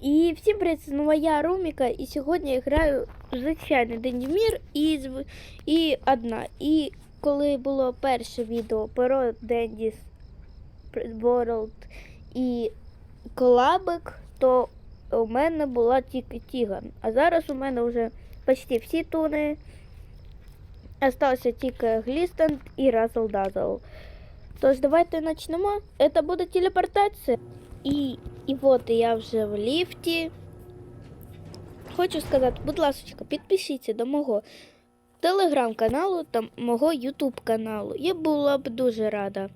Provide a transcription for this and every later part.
І всім привіт, знову я Руміка, і сьогодні я граю звичайний Дендімір і, і одна. І коли було перше відео про Дендіс World і колабик, то у мене була тільки Тіган. А зараз у мене вже почти всі туни. Остався тільки Глістанд і Разл Дазл. Тож давайте почнемо. Це буде телепортація. І, і от я вже в ліфті. Хочу сказати, будь ласка, підпишіться до мого телеграм-каналу та мого ютуб каналу. Я була б дуже рада.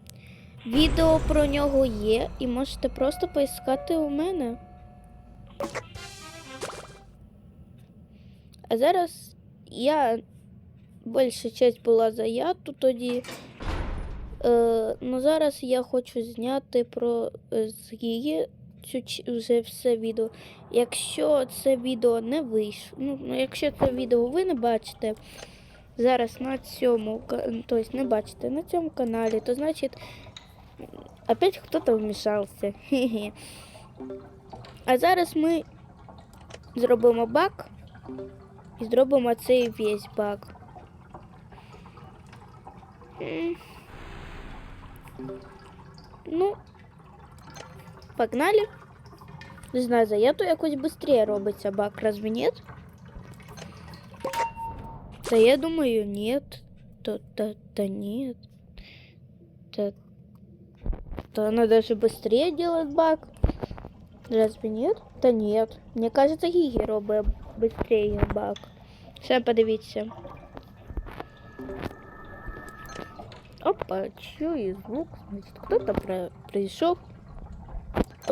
Відео про нього є і можете просто поіскати у мене. А зараз я більша часть була заяту тоді. Е, ну зараз я хочу зняти про е, з її цю вже все відео. Якщо це відео не вийшло, ну, ну якщо це відео ви не бачите зараз на цьому, тобто не бачите на цьому каналі, то значить опять хтось вмішався. А зараз ми зробимо баг і зробимо цей весь баг. Ну, погнали. Не знаю, за я то якось быстрее робиться баг, разве нет? Да я думаю, нет. Да нет. Да, да она даже быстрее делает баг. Разве нет? Да нет. Мне кажется, Гиги робить быстрее баг. Ще подивіться. Опа, чую звук. Значить, хто-то при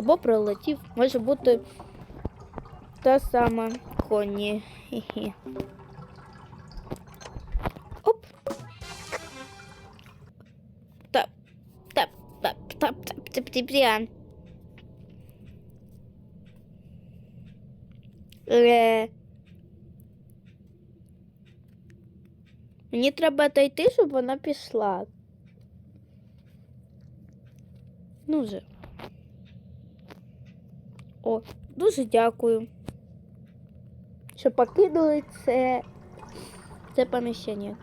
прийшов або прилетів. Може бути та сама Коні. Хі-хі. Оп. Тап, тап, тап, тап, тап, тап, тап, тап. Е. Мені треба дойти, щоб вона пішла. Ну вже. О, дуже дякую. Що покинули це, це поміщення.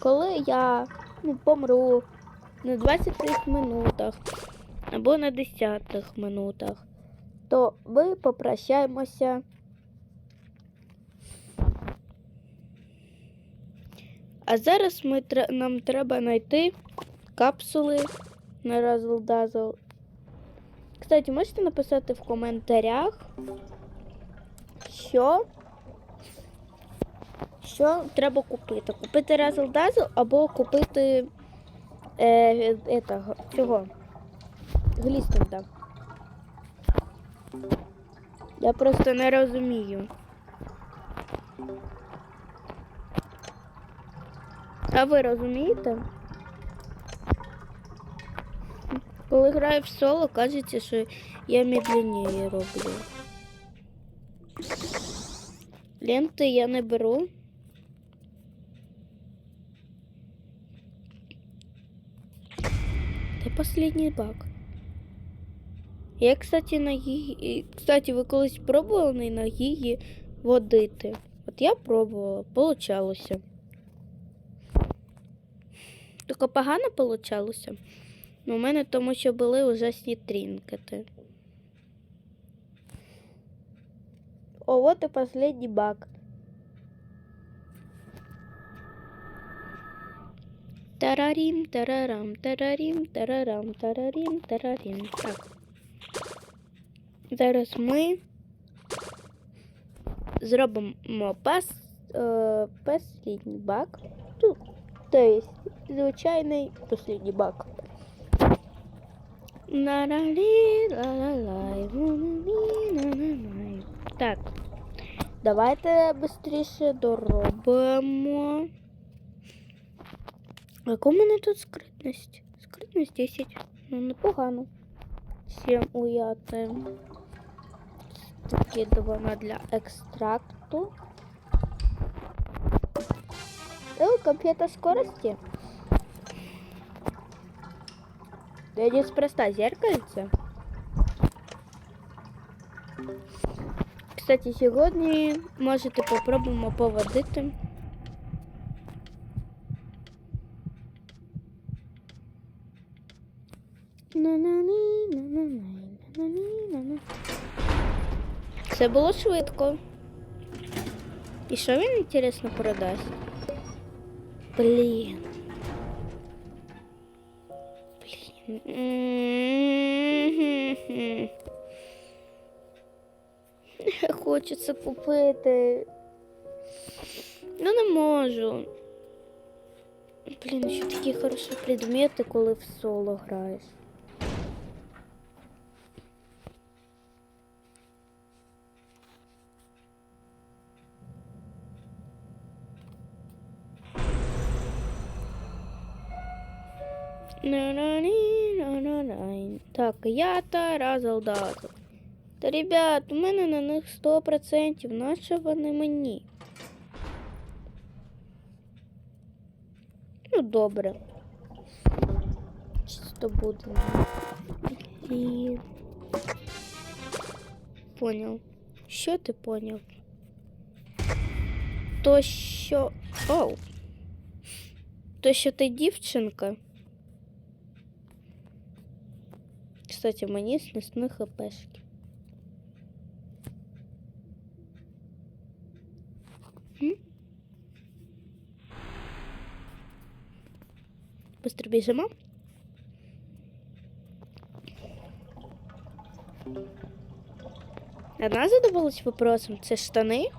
Коли я ну, помру на 25 минутах або на 10 минутах, то ми попрощаємося. А зараз ми, нам треба знайти капсули на Razzle Dazzle. Кстати, можете написати в коментарях, що, що треба купити. Купити Razzle Dazzle або купити е, етого, цього Глістенда. Я просто не розумію. А ви розумієте? Коли граю в соло, кажеться, що я медленніше роблю. Ленти я не беру. Це последній баг. Я, кстати, на гігі... Кстати, ви колись пробували на гігі водити? От я пробувала, получалося. Тільки погано получалося. Ну, у мене тому що були ужасні трінкети. О, от і последній баг. Тарарім, тарарам, тарарім, тарарам, тарарім, тарарім. Так. Зараз ми зробимо пас, е, послідній баг. Тут, то есть, звичайний послідній баг. Так. Давайте швидше доробимо. Яка у мене тут скритність? Скритність 10. Ну, непогано. 7 уяти. Закидуємо для екстракту. О, комп'ютер скорості. Да неспроста зеркальце. Кстати, сьогодні можете попробуємо поводити. Це було швидко. І що він інтересно продасть? Блін. М-м-м. Хочеться купити. Ну не можу. Блін, що такі хороші предмети, коли в соло граєш. На-на-ні-на-на-най. Так, я Тарас Алдазов. Та ребят, у мене на них 100%. Нащо вони мені? Ну, добре. Чисто буде. І... Поняв. Що ти поняв? То що. Оу. То що ти дівчинка? Кстати, мені снесны хпшки. Быстро бежимо. Она задавалась вопросом, це штани?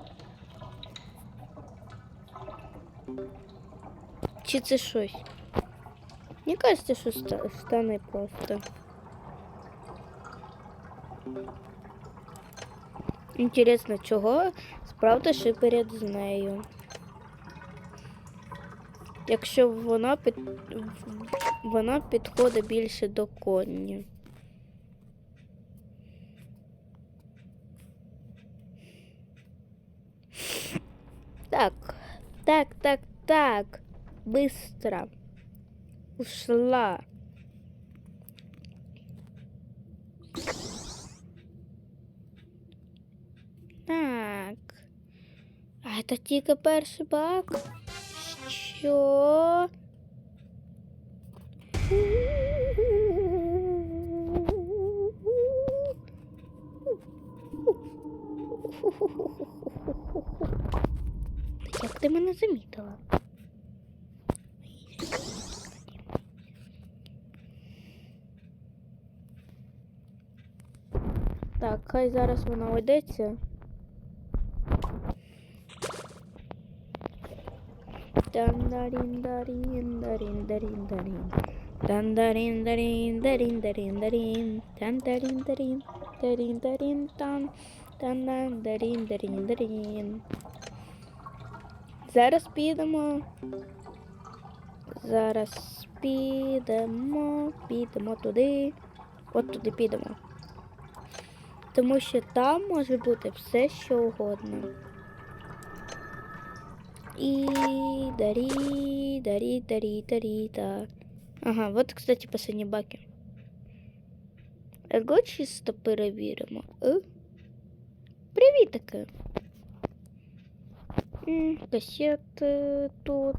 Чи це щось? Мені кажется, що ста- штани просто. Інтересно, чого справді шиперять з нею. Якщо вона під... вона підходить більше до коні. Так, так, так, так. Быстро. Ушла. Так. А тільки перший бак. Що? Як ти мене замітила? Так, хай зараз вона ойдеться. Зараз підемо. Зараз підемо. Підемо туди. От туди підемо. Тому що там може бути все, що угодно. І дарі, дарі, дарі, дарі, та. Ага, вот, кстати, последні баки. Его чисто перевіримо. Е? Привіт таки. М, Кассеты тут.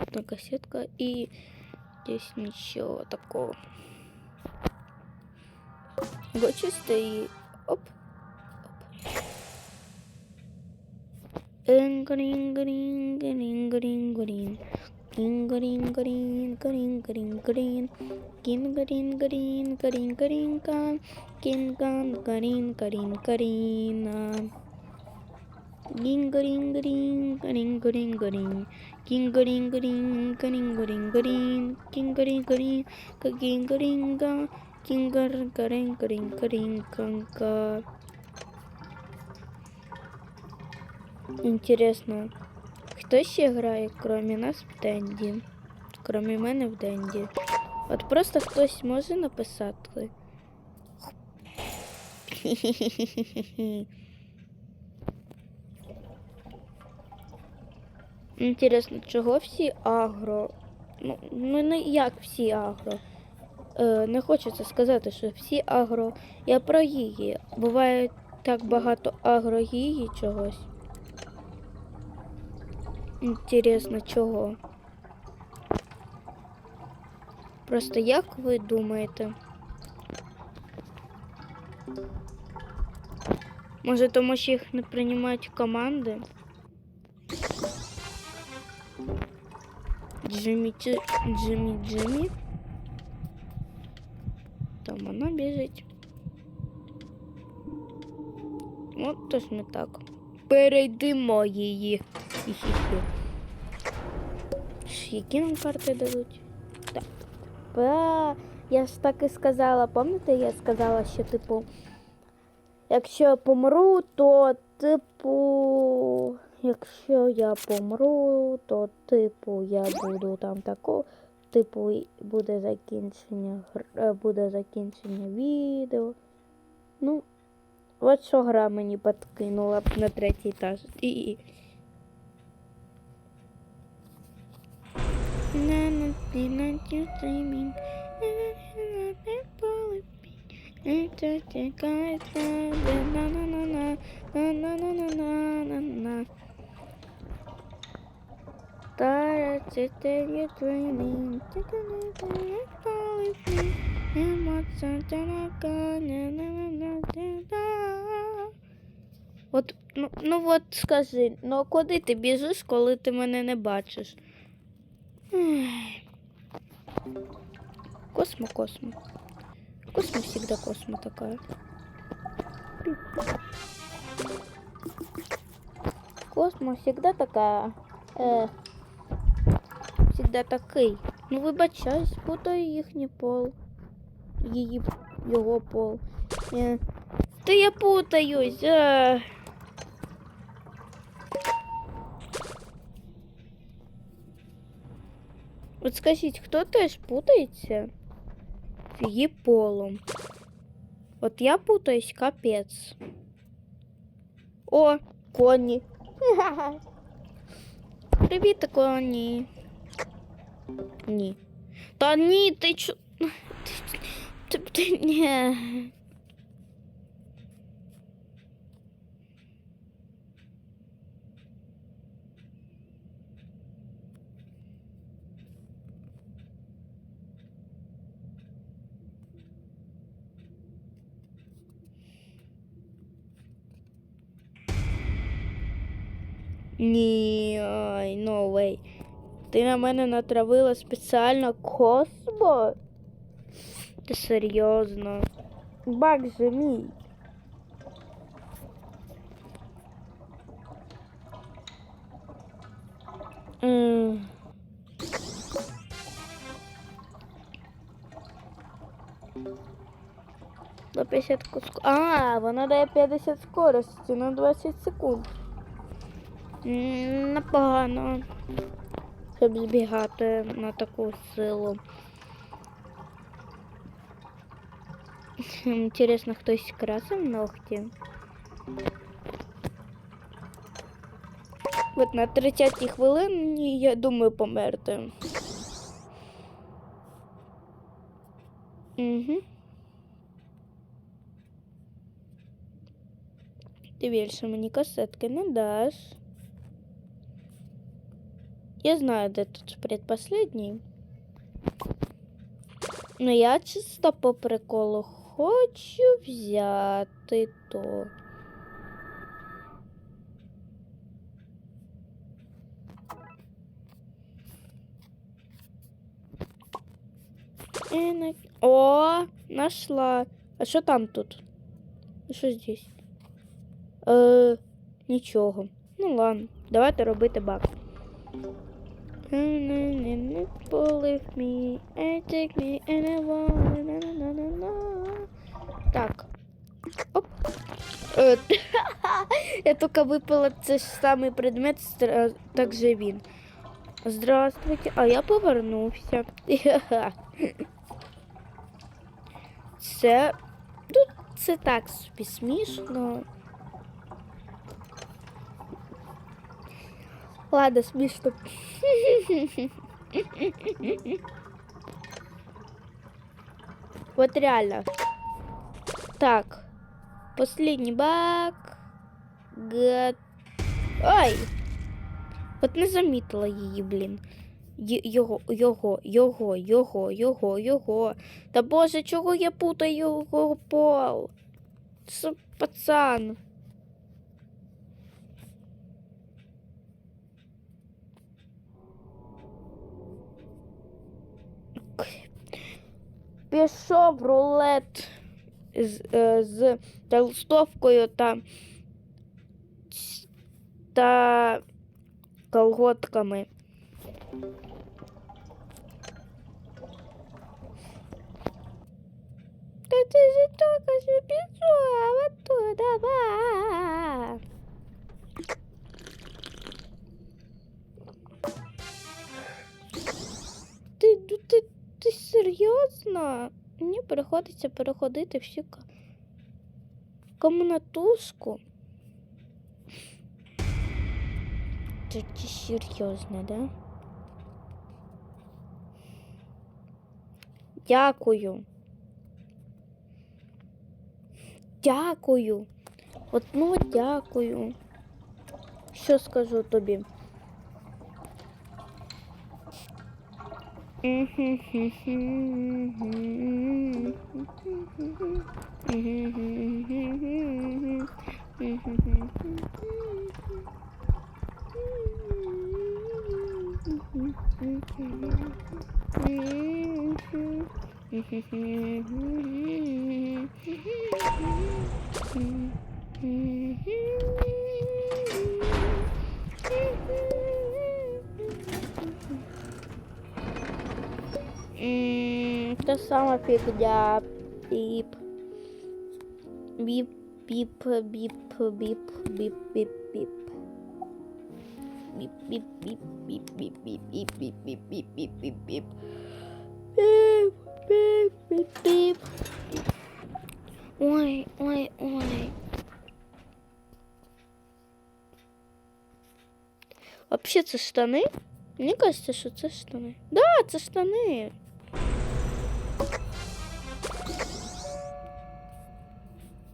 Одна кассетка и здесь ничего такого. Его чисто и оп. Green, green, green, green, green, green. Kim green, green, green, green, come. Kim come, green, green, green. King green, green, green, green, green. King green, green, green, green, green. King green, green, green, green, green. King green, green, green, green, green, green. Интересно, хто ще грає, кроме нас в Денді? Кроме мене в Денді. От просто хтось може написати. Інтересно, чого всі агро? Ну, ну не як всі агро. Е, не хочеться сказати, що всі агро. Я про її. Бувають так багато агрогії чогось. Інтересно, чого? Просто як ви думаєте? Може, тому що їх не приймають команди? Джиммі, Джи- Джиммі, Джиммі. Там вона біжить. От то ж не так. Перейдемо її. Які нам карти дадуть? Так. Ба, я ж так і сказала, пам'ятаєте, я сказала, що типу, якщо я помру, то типу, якщо я помру, то типу я буду там тако, типу, буде закінчення, е, буде закінчення відео. Ну, от що гра мені підкинула б на третій етаж. І... На От, ну, ну от скажи, ну куди ти біжиш, коли ти мене не бачиш? Ай. Космо, космо. Космо всегда космо такая. Космо всегда такая. Э, всегда такий. Ну вибачаюсь, путаю їхній пол. Її його пол. Е, Та я путаюсь. А. От скажіть, хто теж путається з її полом? От я путаюсь капець. О, коні. Привіт, коні. Ні. Та ні, ти чо. Ти, ти, ти ні. Ні, ай, no way. Ти на мене натравила спеціально космо? Ти серйозно? Баг же мій. М. До 50 куску. А, вона дає 50 скорості на 20 секунд. Непогано. Щоб збігати на таку силу. Інтересно, хтось красив ногті. От на 30 хвилині, я думаю, померти. Угу. Ти більше мені касетки не даш. Я знаю, де тут предпоследній. Ну, я чисто по приколу хочу взяти то. Е, О, нашла. А що там тут? Що здесь? Е, нічого. Ну ладно, давайте робити бак. Believe me, and take me anywhere. Na, na, na, na, на. Так. Оп. Я тільки випила цей самий предмет, так же він. Здравствуйте, а я повернувся. Це. Ну, це так смішно. Ладно, смішно. Вот реально. Так. Последній бак. Гот... Ой! От не замітила її, блін. Й- Його, його, його, його, його, його. Та боже, чого я путаю його пол? Це пацан. Пішов рулет з, е, з толстовкою та, та колготками. Та ти же тільки що пішов оттуда, серйозно? Мені приходиться переходити ка- комнатушку. Ти серйозно, да? Дякую. Дякую. От ну дякую. Що скажу тобі? Mm-hmm. Та сама фігня. Біп. Біп, біп, біп, біп, біп, біп, біп. Біп, біп, біп, біп, біп, біп, біп, біп, біп, біп, біп, біп, біп. Біп, біп, біп, біп. Ой, ой, ой. Вообще це штани? Мені кажется, що це штани. Да, це штани.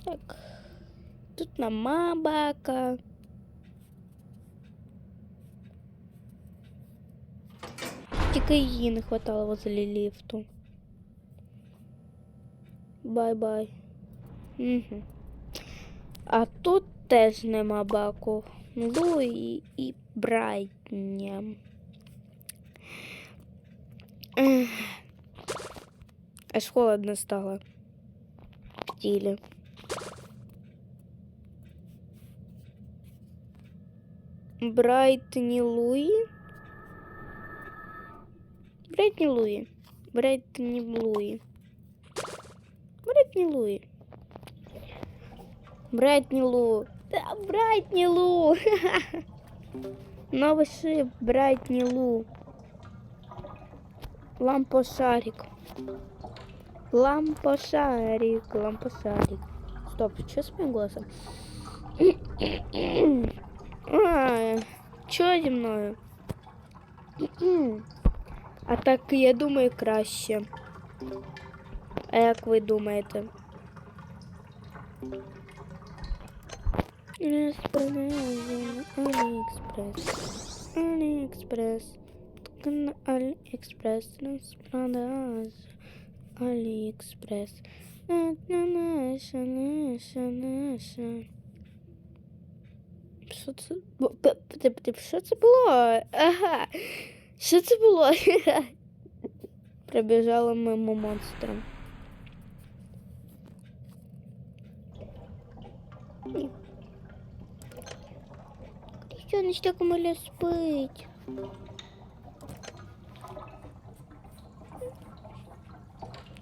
Так. Тут нема бака. Тільки її не хватало возле ліфту. Бай-бай. Угу. А тут теж нема баку. Луї і Брайтня. Аж холодно стало. В тілі. Брайтни Луи. Брайтни Луи. Брайтни Луи. Брайтни Луи. Брайтни Лу. Да, Брайтни Лу. Новый шип Брайтни Лу. Лампошарик. Лампошарик, лампошарик. Стоп, что с моим голосом? А, Чого? А так я думаю краще. А як ви думаєте? Алиэкспресс. Алиэкспресс. Алиэкспресс. Распродажа. Алиэкспресс. Это наша, наша, наша. Що це? Що це було? Ага. Що це було? Пробіжала мимо монстра. Що не так мало спить?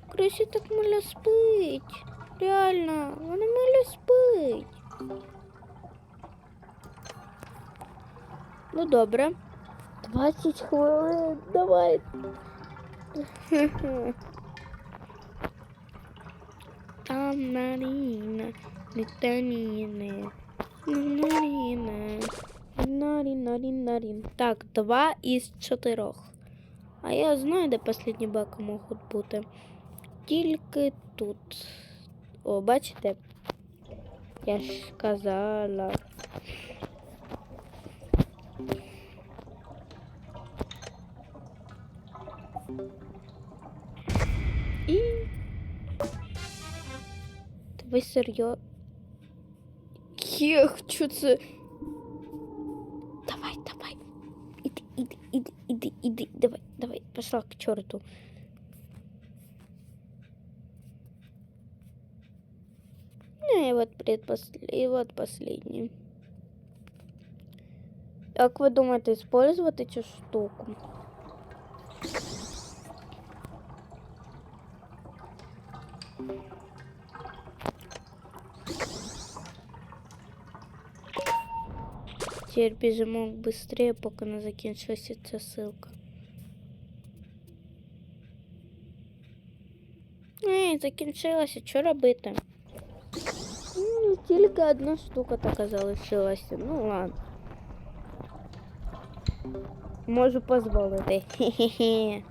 Крисі так мало спить. Реально, вона мало спить. Ну добре. 20 хвилин, давай. Там Маріна, Літаніна, Наріна, Нарі, нарі, нарі. Так, два із чотирьох. А я знаю, де останні баки можуть бути. Тільки тут. О, бачите? Я ж сказала. ви серйозно? Єх, що це? Давай, давай. Іди, іди, іди, іди, іди, давай, давай, пошла к чорту. Ну и вот предпослед... и вот последний. Как вы думаете, использовать эту штуку? Теперь бежимо быстрее, пока не закінчилася ця ссылка. Ей, закінчилася, що робити? Ну, тільки одна штука така залишилася. Ну ладно. Можу дозволити. Хе-хе-хе.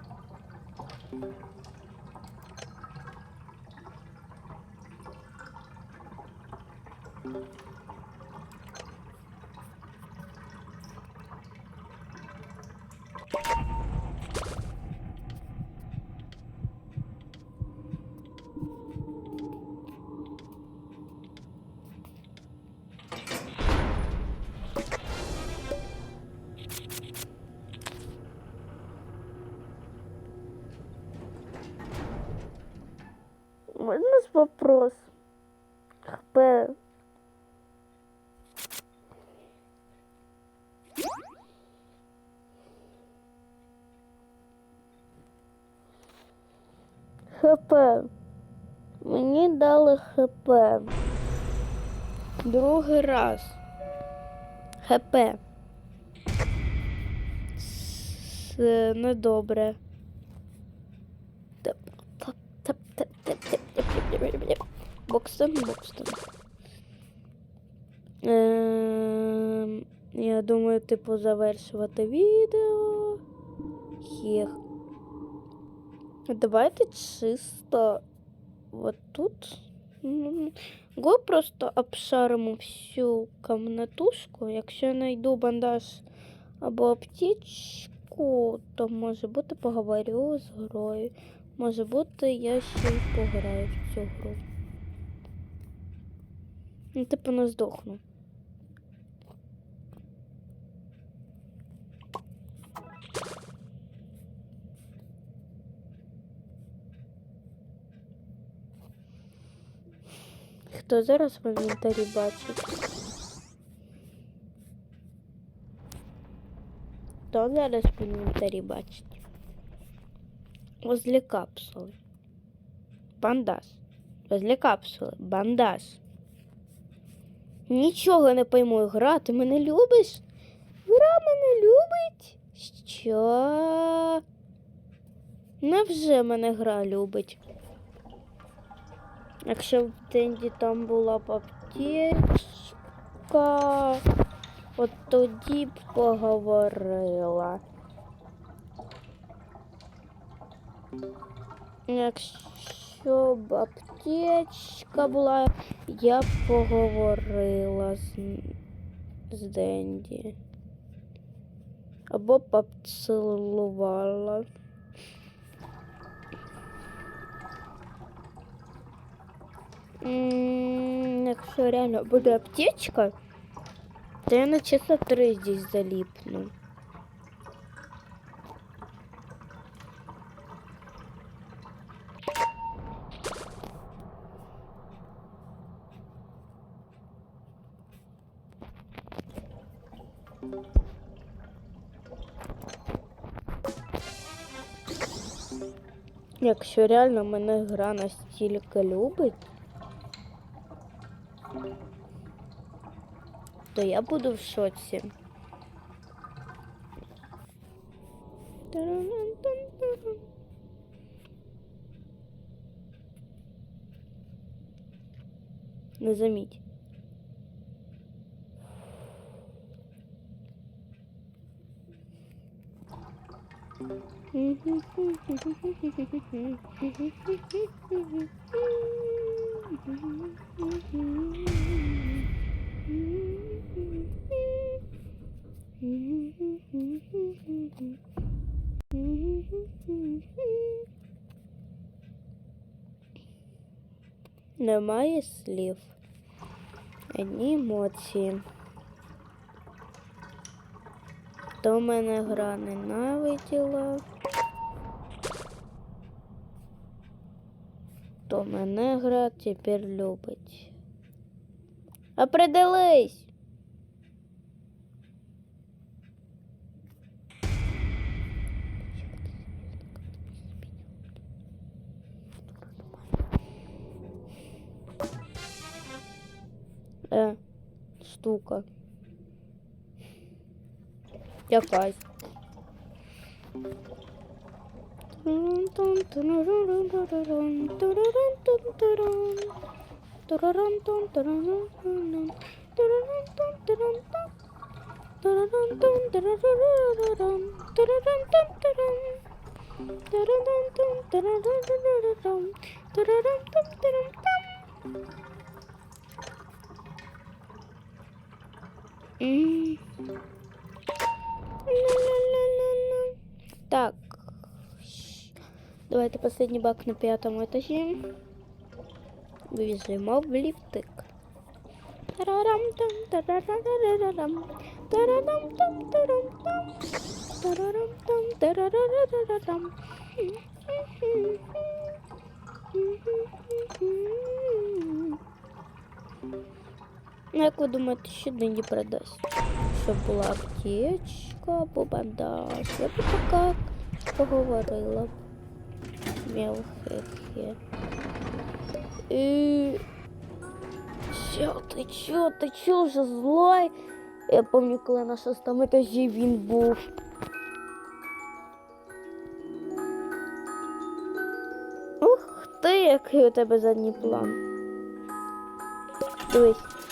Вопрос? Хп. ХП. Мені дали ХП. Другий раз. ХП. Це недобре. Бокстон, Бокстон. Ем, я думаю, типу, завершувати відео. Хех. Давайте чисто вот тут. Го просто обшаримо всю комнатушку. Якщо я знайду бандаж або аптечку, то може бути поговорю з грою. Може бути, я ще й пограю в цю гру. Ну, типу, не здохну. Хто зараз в інвентарі бачить? Хто зараз в інвентарі бачить? Возле капсули. Бандаж. Возле капсули. Бандаж. Нічого не пойму, гра, ти мене любиш? Гра мене любить? Що? Невже мене гра любить? Якщо в Денді там була б аптечка, от тоді б поговорила. Якщо б аптечка була, я поговорила з, з Денді. Або поцілувала. Якщо реально буде аптечка, то я на часа три здесь залипну. Якщо реально мене гра настільки любить, то я буду в шоці. Не заміть. Немає слів, одні емоції. То мене гра ненавиділа. То мене гра тепер любить. Определись! Е, штука. Якась. Так. Щ. Давайте последний бак на пятом этаже. Бежимо в лифтик. Тарарам-там, тарарарарарам. Тарарам-там, тарам-там. Тарарам-там, тарарарарарам. Ну, як ви думаєте, що деньги продасть? Щоб була аптечка або бандаж. Я б така поговорила. Б. Мелхе-хе. І... Чо ти, чо ти, чо вже злой? Я пам'ятаю, коли на шостому етажі він був. Ух ти, який у тебе задній план. Дивись.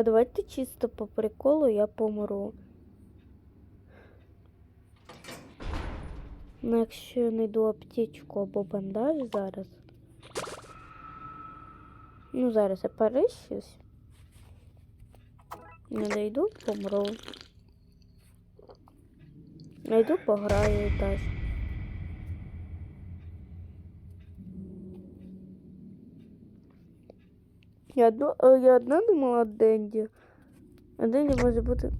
А давайте чисто по приколу я помру. Ну, якщо я знайду аптечку або бандаж зараз. Ну, зараз я перещусь. Не дойду, помру. Найду, пограю теж. Я е, я одна думала Денді. А Денді може бути.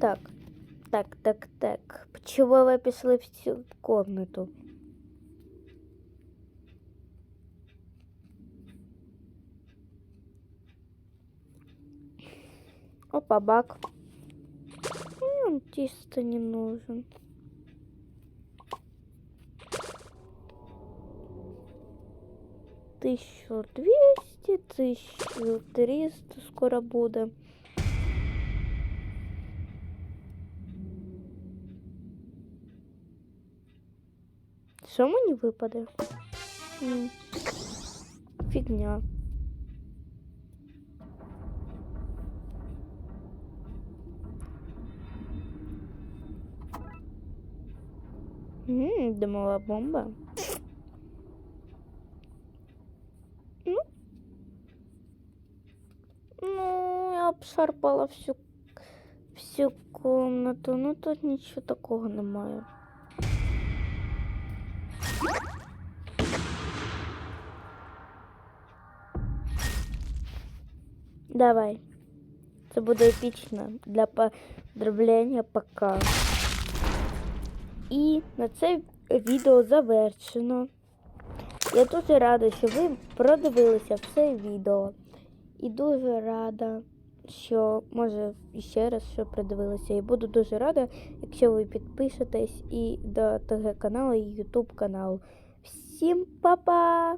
Так, так, так, так. Чого ви пішли в цю комнату? Опа, бак. Он чисто не нужен. 1200, 1300 скоро буде. Що не випаде? фигня Ммм, дымовая бомба. Обшарпала всю, всю комнату. Ну тут нічого такого немає. Давай. Це буде епічно для поздравлення пока. І на це відео завершено. Я дуже рада, що ви продивилися все відео. І дуже рада, що може ще раз що придивилися. І буду дуже рада, якщо ви підпишетесь і до ТГ каналу, і Ютуб каналу. Всім па-па!